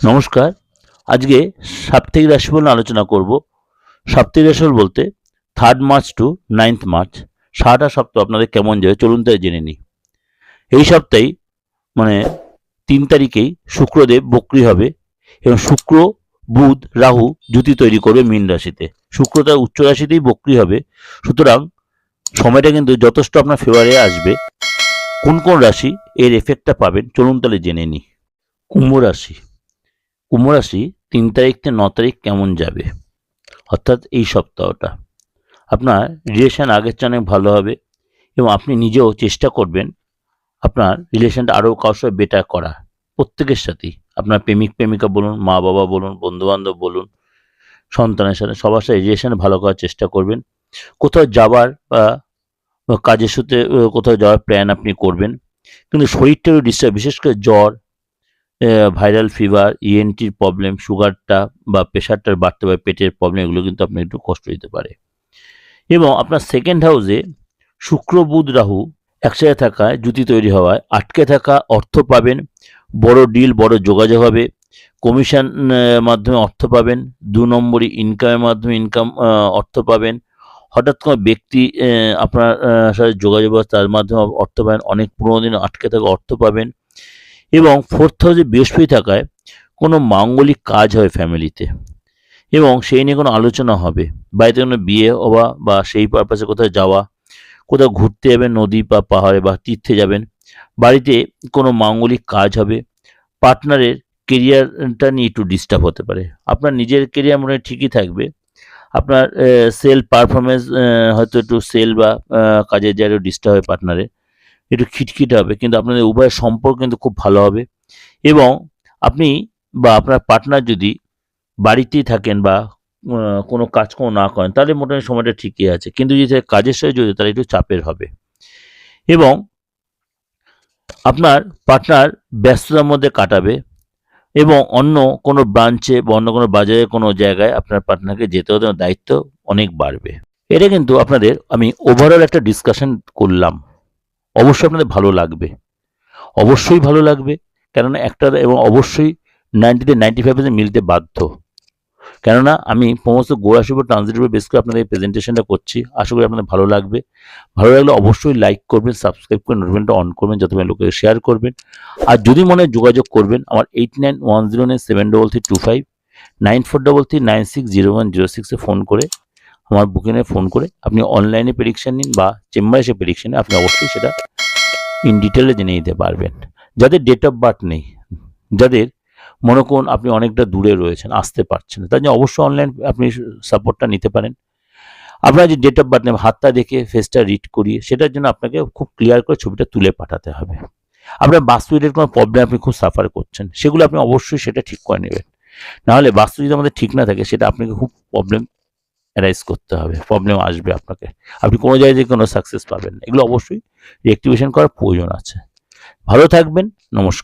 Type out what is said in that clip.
নমস্কার। আজকে সাপ্তাহিক রাশিফল আলোচনা করব। সাপ্তাহিক রাশিফল বলতে third March to ninth March সারাটা সপ্তাহ আপনাদের কেমন যাবে চলুন তাই জেনে নিই। এই সপ্তাহে মানে তিন তারিখেই শুক্রদেব বক্রি হবে এবং শুক্র, বুধ, রাহু জুতি তৈরি করবে মীন রাশিতে। শুক্র তার উচ্চ রাশিতেই বক্রি হবে। সুতরাং সময়টা কিন্তু যথেষ্ট আপনার ফেভারে আসবে। কোন কোন রাশি এর এফেক্টটা পাবেন চলুন তাহলে জেনে নিই। কুম্ভ রাশি। কুম্ভ রাশি তিন তারিখ থেকে ন তারিখ কেমন যাবে? অর্থাৎ এই সপ্তাহটা। আপনার রিলেশন আগের চেয়ে অনেক ভালো হবে এবং আপনি নিজেও চেষ্টা করবেন আপনার রিলেশনটা আরও কারোর সাথে বেটার করা প্রত্যেকের সাথেই। আপনার প্রেমিক, প্রেমিকা বলুন, মা বাবা বলুন, বন্ধুবান্ধব বলুন, সন্তানের সাথে সবার সাথে রিলেশন ভালো করার চেষ্টা করবেন। কোথাও যাবার বা বা কাজের সূত্রে, কোথাও যাওয়ার প্ল্যান আপনি করবেন। কিন্তু শরীরটা ডিস্টার্ব বিশেষ করে জ্বর ভাইরাল ফিভার ইএনটির প্রবলেম সুগারটা বা প্রেশারটার বাড়তে পারে, পেটের প্রবলেম এগুলো কিন্তু আপনার একটু কষ্ট দিতে পারে। এবং আপনার সেকেন্ড হাউসে শুক্র, বুধ, রাহু একসাথে থাকায় জুতি তৈরি হওয়ায় আটকে থাকা অর্থ পাবেন, বড় ডিল বড় যোগাযোগ হবে কমিশন মাধ্যমে অর্থ পাবেন, দু নম্বরই ইনকামের মাধ্যমে ইনকাম অর্থ পাবেন। হঠাৎ কোনো ব্যক্তি আপনার সাথে যোগাযোগ তার মাধ্যমে অর্থ পাবেন, অনেক পুরোনো দিন আটকে থাকা অর্থ পাবেন। এবং ফোর্থ হাউসে বৃহস্পতি থাকায় কোনো মাঙ্গলিক কাজ হয় ফ্যামিলিতে এবং সেই নিয়ে কোনো আলোচনা হবে। বাড়িতে কোনো বিয়ে হওয়া বা সেই পারপাসে কোথাও যাওয়া, কোথাও ঘুরতে যাবেন, নদী বা পাহাড়ে বা তীর্থে যাবেন, বাড়িতে কোনো মাঙ্গলিক কাজ হবে পার্টনারের কেরিয়ারটা নিয়ে একটু ডিস্টার্ব হতে পারে। আপনার নিজের কেরিয়ার মনে ঠিকই থাকবে। আপনার সেল পারফরমেন্স হয়তো একটু সেল বা কাজের জায়গায় ডিস্টার্ব হয় পার্টনারের একটু খিটখিটে হবে, কিন্তু আপনাদের উভয়ের সম্পর্ক কিন্তু খুব ভালো হবে। এবং আপনি বা আপনার পার্টনার যদি বাড়িতেই থাকেন বা কোনো কাজকর্ম না করেন, তাহলে মোটামুটি সময়টা ঠিকই আছে। কিন্তু যদি কাজের সাথে জড়িত, তাহলে একটু চাপের হবে। এবং আপনার পার্টনার ব্যস্ততার মধ্যে কাটাবে এবং অন্য কোনো ব্রাঞ্চে বা অন্য কোনো বাজারে কোনো জায়গায় আপনার পার্টনারকে যেতে হতে দায়িত্ব অনেক বাড়বে। এটা কিন্তু আপনাদের, আমি ওভারঅল একটা ডিসকাশন করলাম। অবশ্যই আপনাদের ভালো লাগবে। অবশ্যই ভালো লাগবে, কেননা একটা এবং অবশ্যই নাইনটিতে নাইনটি ফাইভ পার্সেন্ট মিলতে বাধ্য। কেননা আমি সমস্ত গোড়াশি উপর ট্রান্সলেট উপর করে আপনাদের প্রেজেন্টেশনটা করছি, আশা করি আপনাদের ভালো লাগবে। ভালো লাগলে অবশ্যই লাইক করবেন সাবস্ক্রাইব করে নোটিফিকেশনটা অন করবেন, যত লোকে শেয়ার করবেন। আর যদি মনে যোগাযোগ করবেন, আমার eight nine one zero nine seven double three two five nine four double three nine six zero one zero সিক্সে ফোন করে আমার বুকিংয়ে ফোন করে আপনি অনলাইনে প্রেডিকশান নিন বা চেম্বারে এসে প্রেডিকশন আপনি অবশ্যই সেটা ইন ডিটেলে জেনে নিতে পারবেন। যাদের ডেট অফ বার্থ নেই, যাদের মনে করুন আপনি অনেকটা দূরে রয়েছেন, আসতে পারছেন তার জন্য অবশ্যই অনলাইন আপনি সাপোর্টটা নিতে পারেন। আপনার যে ডেট অফ বার্থ নেই, হাতটা দেখে ফেসটা রিড করিয়ে, সেটার জন্য আপনাকে খুব ক্লিয়ার করে ছবিটা তুলে পাঠাতে হবে। আপনার বাস্তুদের কোনো প্রবলেম আপনি খুব সাফার করছেন, সেগুলো আপনি অবশ্যই সেটা ঠিক করে নেবেন। নাহলে বাস্তু যদি আমাদের ঠিক না থাকে, সেটা আপনাকে খুব প্রবলেম অ্যারাইজ করতে হবে প্রবলেম আসবে আপনাকে। আপনি কোনো জায়গায় যে কোনো সাকসেস পাবেন না। এগুলো অবশ্যই রিঅ্যাক্টিভেশন করার প্রয়োজন আছে। ভালো থাকবেন, নমস্কার।